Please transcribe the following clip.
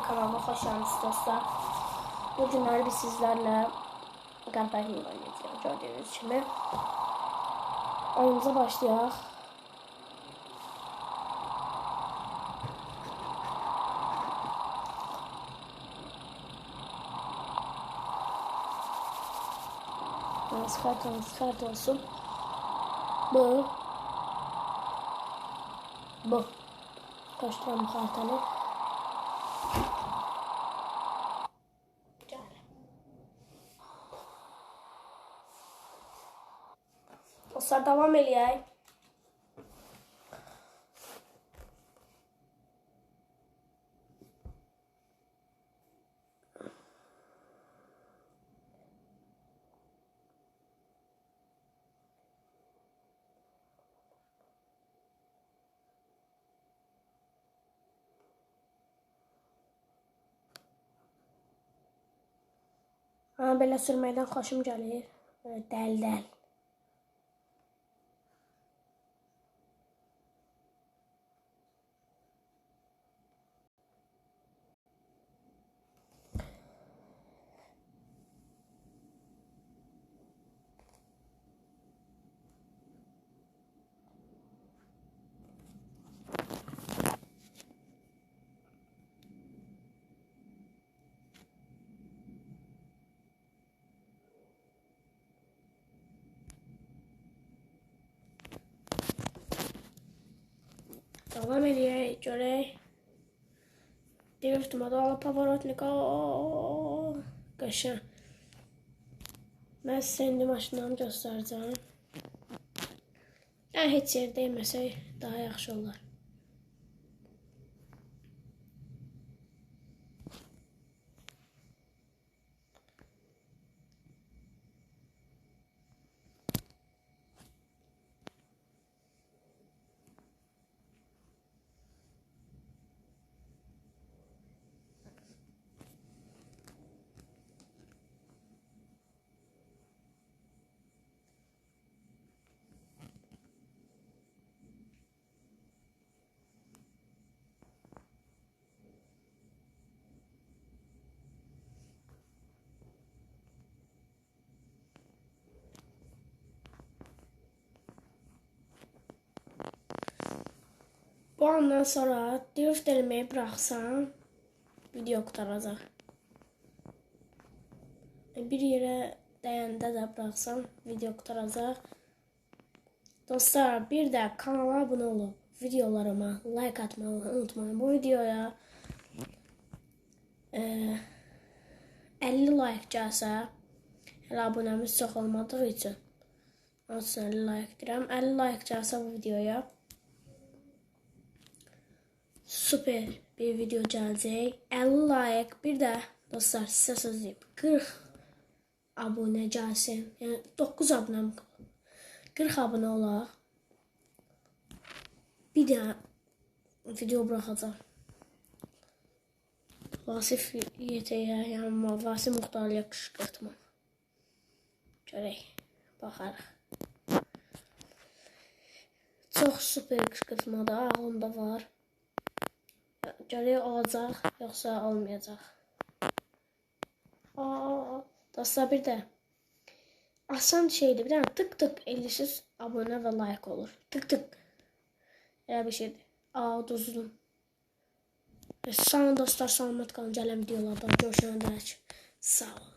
Kanalıma hoş geldiniz dostlar. Bu günler biz sizlerle Garber'in oynayacağız gördüğünüz gibi. Oyunumuza başlayalım. Skart skart olsun. Bu. Bu. Koşturan kartanı. Dostlar devam eləyək. Ha, belə sürməkdən xoşum gəlir. Dəl-dəl. Görək. Drift modalı pavarotnika. Qəşəng. Mən sizə indi maşınlarımı göstərəcəm. Yəni heç yer dəyməsək daha yaxşı olar. Bu andan sonra drift eləməyi buraxsam, video qutaracaq. Bir yerə dəyəndə də buraxsam, video qutaracaq. Dostlar, bir də kanala abunə olub, videolarıma like atmağı unutmayın. Bu videoya e, 50 like gəlsə, hələ abunəmiz çox olmadığı üçün olsun 50 like deyirəm. 50 like gəlsə bu videoya süper bir video gələcək. 50 layiq, bir də dostlar sizə söz deyim. 40 abunə gəlsin. Yəni 9 abunəm 40 abunə olaq. Bir də video buraxacağam. Vasif YT-yə, yəni Vasif Muxtarlıya qışqırtma. Görək, baxarıq. Çox super qışqırtma da ağlımda var. Görək olacaq, yoxsa olmayacaq. Aa, dostlar bir də asan şeydir. Bir dənə tık tık elisiz abunə və like olur. Tık tık. Elə bir şeydir. Aa, duzdum. Sağ dostlar, salamat qalın. Gələn videolarda görüşənə dək. Sağ olun.